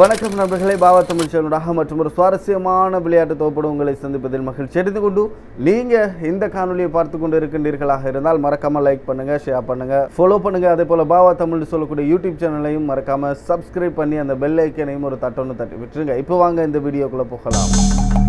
வணக்கம் நண்பர்களே பாபா தமிழ் சேனலாக மற்றும் ஒரு சுவாரஸ்யமான விளையாட்டு தொகுப்போடு உங்களை சந்திப்பதில் மகிழ்ச்சி அடைந்து கொண்டு நீங்கள் இந்த காணொலியை பார்த்து கொண்டு இருக்கின்றீர்களாக இருந்தால் மறக்காமல் லைக் பண்ணுங்க ஷேர் பண்ணுங்க ஃபாலோ பண்ணுங்க. அதே போல் பாபா தமிழ்னு சொல்லக்கூடிய யூடியூப் சேனலையும் மறக்காமல் சப்ஸ்கிரைப் பண்ணி அந்த பெல் ஐக்கனையும் ஒரு தட்டொன்று தட்டி விட்டுருங்க. இப்போ வாங்க இந்த வீடியோக்குள்ளே போகலாம்.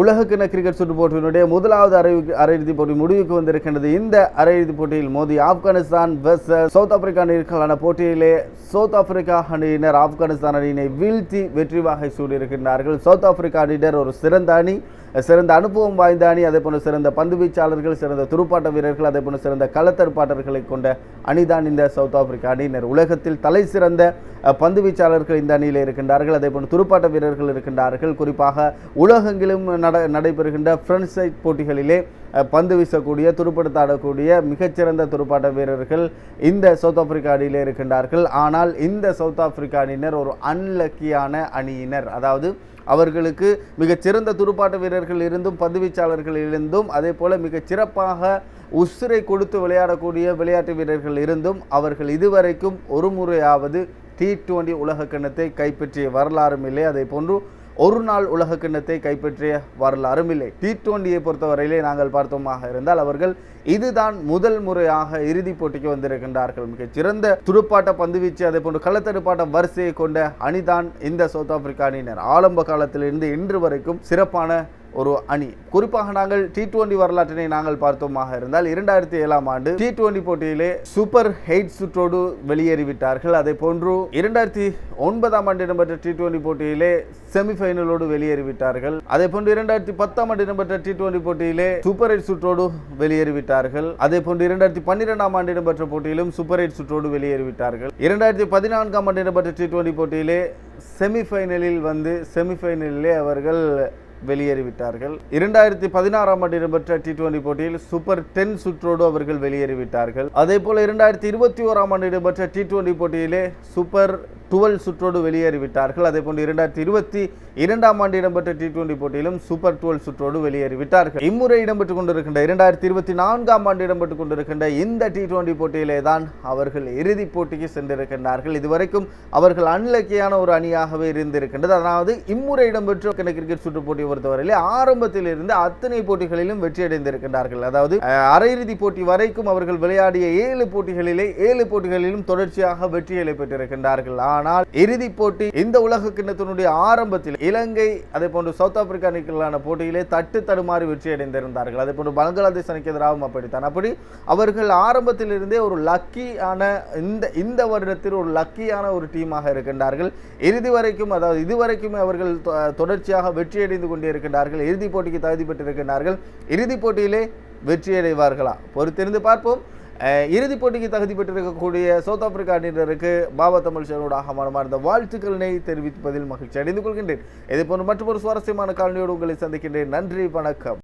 உலகக்கிண கிரிக்கெட் சுற்று போட்டியினுடைய முதலாவது அரை அரையிறுதிப் போட்டி முடிவுக்கு வந்திருக்கின்றது. இந்த அரையிறுதிப் போட்டியில் மோதி ஆப்கானிஸ்தான் வெஸ் சவுத் ஆப்பிரிக்கா அணிகளுக்கான போட்டியிலே சவுத் ஆப்பிரிக்கா அணியினர் ஆப்கானிஸ்தான் அணியினை வீழ்த்தி வெற்றி வாகை சூடியிருக்கின்றார்கள். சவுத் ஆப்பிரிக்கா அணியினர் ஒரு சிறந்த அணி. சிறந்த அனுபவம் வாய்ந்த அணி அதே போன்று சிறந்த பந்து வீச்சாளர்கள் சிறந்த துடுப்பாட்ட வீரர்கள் அதே போன்று சிறந்த களத்தற்பாட்டர்களை கொண்ட அணிதான் இந்த சவுத் ஆப்பிரிக்கா அணியினர் உலகத்தில் தலை சிறந்த பந்து வீச்சாளர்கள் இந்த அணியில் இருக்கின்றார்கள் அதே போன்று துடுப்பாட்ட வீரர்கள் இருக்கின்றார்கள். குறிப்பாக உலகெங்கிலும் நட நடைபெறுகின்ற ஃப்ரெண்ட்ஸை போட்டிகளிலே பந்து வீசக்கூடிய துடுப்படுத்த ஆடக்கூடிய மிகச்சிறந்த துடுப்பாட்ட வீரர்கள் இந்த சவுத் ஆப்பிரிக்கா அணியிலே இருக்கின்றார்கள். ஆனால் இந்த சவுத் ஆப்பிரிக்கா அணியினர் ஒரு அன்லக்கியான அணியினர். அதாவது அவர்களுக்கு மிகச்சிறந்த துடுப்பாட்ட வீரர்கள் இருந்தும் பந்துவீச்சாளர்கள் இருந்தும் அதே போல் மிகச் சிறப்பாக உசுரை கொடுத்து விளையாடக்கூடிய விளையாட்டு வீரர்கள் இருந்தும் அவர்கள் இதுவரைக்கும் ஒரு முறையாவது டி டுவெண்டி உலக கிண்ணத்தை கைப்பற்றிய வரலாறும் இல்லை. அதே போன்று ஒரு நாள் உலகக்கிண்ணத்தை கைப்பற்றிய வரலாறும் இல்லை. டி டுவெண்டியை பொறுத்தவரையிலே நாங்கள் பார்த்தோமாக இருந்தால் அவர்கள் இதுதான் முதல் முறையாக இறுதிப் போட்டிக்கு வந்திருக்கின்றார்கள். மிகச்சிறந்த துடுப்பாட்ட பந்துவீச்சு அதே போன்று களத்தடுப்பாட்ட வரிசையை கொண்ட அணிதான் இந்த சவுத் ஆப்பிரிக்க அணியினர். ஆரம்ப காலத்திலிருந்து இன்று வரைக்கும் சிறப்பான ஒரு அணி. குறிப்பாக நாங்கள் டி டுவெண்டி வரலாற்றினை நாங்கள் பார்த்தோமாக இருந்தால் இரண்டாயிரத்தி ஏழாம் ஆண்டு டி டுவெண்டி போட்டியிலே சூப்பர் ஹெய்ட் சுற்றோடு வெளியேறிவிட்டார்கள். அதே போன்று இரண்டாயிரத்தி ஒன்பதாம் ஆண்டு இடம்பெற்ற டி டுவெண்டி போட்டியிலே செமிஃபைனலோடு வெளியேறிவிட்டார்கள். அதே போன்று இரண்டாயிரத்தி பத்தாம் ஆண்டு இடம்பெற்ற டி டுவெண்டி போட்டியிலே சூப்பர் ஹைட் சுற்றோடு வெளியேறிவிட்டார்கள். அதே போன்று இரண்டாயிரத்தி பன்னிரெண்டாம் ஆண்டு இடம்பெற்ற போட்டியிலும் சூப்பர் எயிட் சுற்றோடு வெளியேறிவிட்டார்கள். இரண்டாயிரத்தி பதினான்காம் ஆண்டு இடம்பெற்ற டி டுவெண்டி போட்டியிலே செமிஃபைனலில் வந்து செமிஃபைனலிலே அவர்கள் வெளியேறிவிட்டார்கள். இரண்டாயிரத்தி பதினாறாம் ஆண்டு இடம்பெற்ற டி டுவெண்டி போட்டியில் சூப்பர் டென் சுற்றோடு அவர்கள் வெளியேறிவிட்டார்கள். அதே போல இரண்டாயிரத்தி இருபத்தி ஓராம் ஆண்டு இடம்பெற்ற டி டுவெண்டி போட்டியிலே சூப்பர் டுவெல் சுற்றோடு வெளியேறிவிட்டார்கள். அதே போன்று இரண்டாயிரத்தி இருபத்தி இரண்டாம் ஆண்டு இடம்பெற்ற டி டுவெண்டி போட்டியிலும் சூப்பர் டுவெல் சுற்றோடு வெளியேறிவிட்டார்கள். இம்முறை இடம்பெற்றுக் கொண்டிருக்கின்ற இரண்டாயிரத்தி இருபத்தி நான்காம் ஆண்டு இடம்பெற்றுக் கொண்டிருக்கின்ற இந்த டி டுவெண்டி போட்டியிலே தான் அவர்கள் இறுதிப் போட்டிக்கு சென்றிருக்கின்றார்கள். இதுவரைக்கும் அவர்கள் அன்லக்கியான ஒரு அணியாகவே இருந்திருக்கின்றது. அதாவது இம்முறை இடம்பெற்ற கிரிக்கெட் சுற்று போட்டியை பொறுத்தவரையிலே ஆரம்பத்தில் இருந்து அத்தனை போட்டிகளிலும் வெற்றியடைந்திருக்கின்றார்கள் அதாவது அரையிறுதி போட்டி வரைக்கும் அவர்கள் விளையாடிய ஏழு போட்டிகளிலே ஏழு போட்டிகளிலும் தொடர்ச்சியாக வெற்றிகளை பெற்றிருக்கின்றார்கள். ஆனால் இறுதிப் போட்டி இந்த உலக கிண்ணத்தினுடைய ஆரம்பத்தில் இலங்கை அதே போன்று சவுத் ஆப்பிரிக்கா அணிகளான போட்டியிலே தட்டு தடுமாறி வெற்றி அடைந்திருந்தார்கள். அதே போன்று பங்களாதேஷ் அணிக்கு எதிராகவும் அப்படித்தான். அப்படி அவர்கள் ஆரம்பத்தில் இருந்தே ஒரு லக்கியான இந்த இந்த வருடத்தில் ஒரு லக்கியான ஒரு டீமாக இருக்கின்றார்கள். இறுதி வரைக்கும் அதாவது இதுவரைக்கும் அவர்கள் தொ- தொடர்ச்சியாக வெற்றி அடைந்து கொண்டே இருக்கின்றார்கள். இறுதிப் போட்டிக்கு தகுதி பெற்றிருக்கின்றார்கள். இறுதிப் போட்டியிலே வெற்றியடைவார்களா பொறுத்திருந்து பார்ப்போம். இறுதிப் போட்டிக்கு தகுதி பெற்றிருக்கக்கூடிய சவுத் ஆப்பிரிக்கா அணியினருக்கு பாபா தமிழ் சேனோடாக மனமார்ந்த வாழ்த்துக்களினை தெரிவிப்பதில் மகிழ்ச்சி அடைந்து கொள்கின்றேன். இதே போன்ற மற்றொரு சுவாரஸ்யமான காலனியோடு உங்களை சந்திக்கின்றேன். நன்றி வணக்கம்.